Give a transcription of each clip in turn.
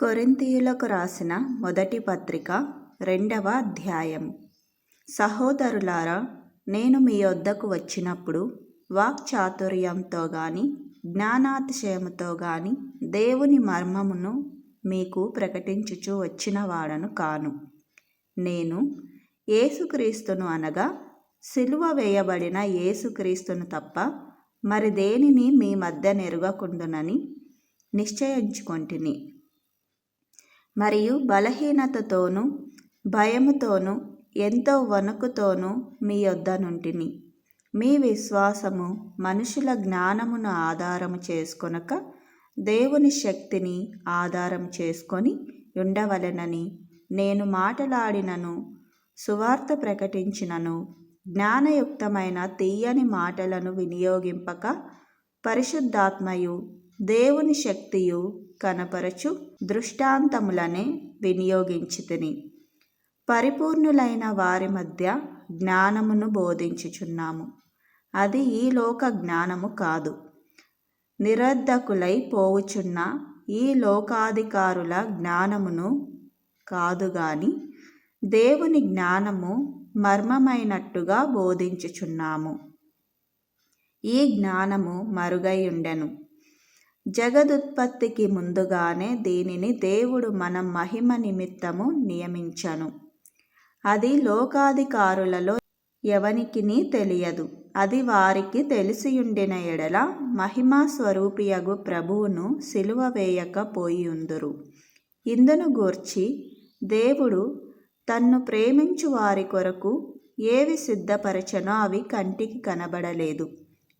కొరింతీయులకు రాసిన మొదటి పత్రిక రెండవ అధ్యాయం. సహోదరులారా నేను మీ వద్దకు వచ్చినప్పుడు వాక్చాతుర్యంతో గాని జ్ఞానాతిశయముతో గాని దేవుని మర్మమును మీకు ప్రకటించుచు వచ్చినవాడను కాను. నేను ఏసుక్రీస్తును అనగా సిలువ వేయబడిన యేసుక్రీస్తును తప్ప మరి దేనిని మీ మధ్య నెరుగకుండునని నిశ్చయించుకొంటిని. మరియు బలహీనతతోనూ భయముతోనూ ఎంతో వణుకుతోనూ మీ యొద్ద నుంటిని మీ విశ్వాసము మనుషుల జ్ఞానమును ఆధారము చేసుకొనక దేవుని శక్తిని ఆధారం చేసుకొని ఉండవలెనని నేను మాటలాడినను సువార్త ప్రకటించినను జ్ఞానయుక్తమైన తీయని మాటలను వినియోగింపక పరిశుద్ధాత్మయు దేవుని శక్తియు కనపరచు దృష్టాంతములనే వినియోగించితిని. పరిపూర్ణులైన వారి మధ్య జ్ఞానమును బోధించుచున్నాము. అది ఈ లోక జ్ఞానము కాదు. నిరర్ధకులై పోవుచున్న ఈ లోకాధికారుల జ్ఞానమును కాదు గాని దేవుని జ్ఞానము మర్మమైనట్టుగా బోధించుచున్నాము. ఈ జ్ఞానము మరుగై ఉండెను జగదుత్పత్తికి ముందుగానే దీనిని దేవుడు మన మహిమ నిమిత్తము నియమించను. అది లోకాధికారులలో ఎవనికిని తెలియదు. అది వారికి తెలిసియుండిన ఎడల మహిమా స్వరూపియగు ప్రభువును సిలువ వేయక పోయియుందురు. ఇందును గూర్చి దేవుడు తన్ను ప్రేమించు వారి కొరకు ఏవి సిద్ధపరచనో అవి కంటికి కనబడలేదు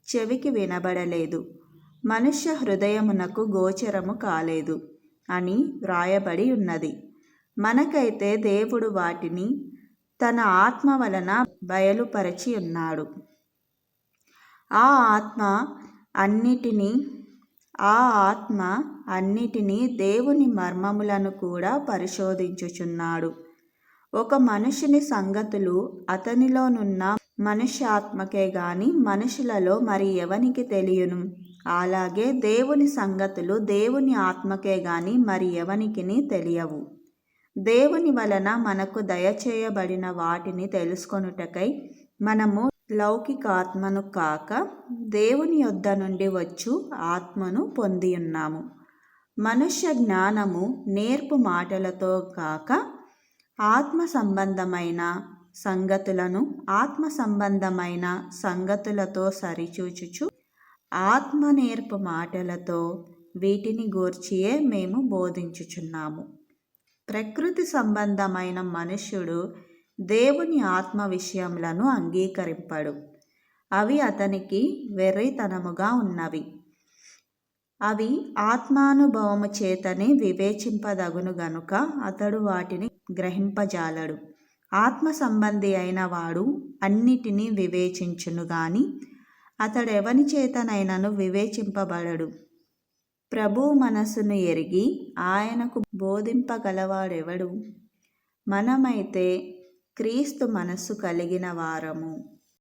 చెవికి వినబడలేదు. మనుష్య హృదయమునకు గోచరము కాలేదు అని వ్రాయబడి ఉన్నది. మనకైతే దేవుడు వాటిని తన ఆత్మ వలన బయలుపరచి ఉన్నాడు. ఆ ఆత్మ అన్నిటినీ ఆ ఆత్మ అన్నిటినీ దేవుని మర్మములను కూడా పరిశోధించుచున్నాడు. ఒక మనుషుని సంగతులు అతనిలోనున్న మనుష్యాత్మకే గాని మనుషులలో మరి ఎవనికి తెలియను? అలాగే దేవుని సంగతులు దేవుని ఆత్మకే గాని మరి ఎవనికిని తెలియవు. దేవుని వలన మనకు దయచేయబడిన వాటిని తెలుసుకొనుటకై మనము లౌకికాత్మను కాక దేవుని యొద్ద నుండి వచ్చు ఆత్మను పొంది ఉన్నాము మనుష్య జ్ఞానము నేర్పు మాటలతో కాక ఆత్మ సంబంధమైన సంగతులను ఆత్మ సంబంధమైన సంగతులతో సరిచూచుచు ఆత్మ నేర్పు మాటలతో వీటిని గూర్చియే మేము బోధించుచున్నాము. ప్రకృతి సంబంధమైన మనుష్యుడు దేవుని ఆత్మ విషయములను అంగీకరింపడు. అవి అతనికి వెర్రితనముగా ఉన్నవి. అవి ఆత్మానుభవము చేతనే వివేచింపదగును గనుక అతడు వాటిని గ్రహింపజాలడు. ఆత్మ సంబంధి అయిన వాడు అన్నిటినీ వివేచించును గాని అతడెవని చేతనైనను వివేచింపబడడు. ప్రభు మనసును ఎరిగి ఆయనకు బోధింపగలవాడెవడు? మనమైతే క్రీస్తు మనస్సు కలిగిన వారము.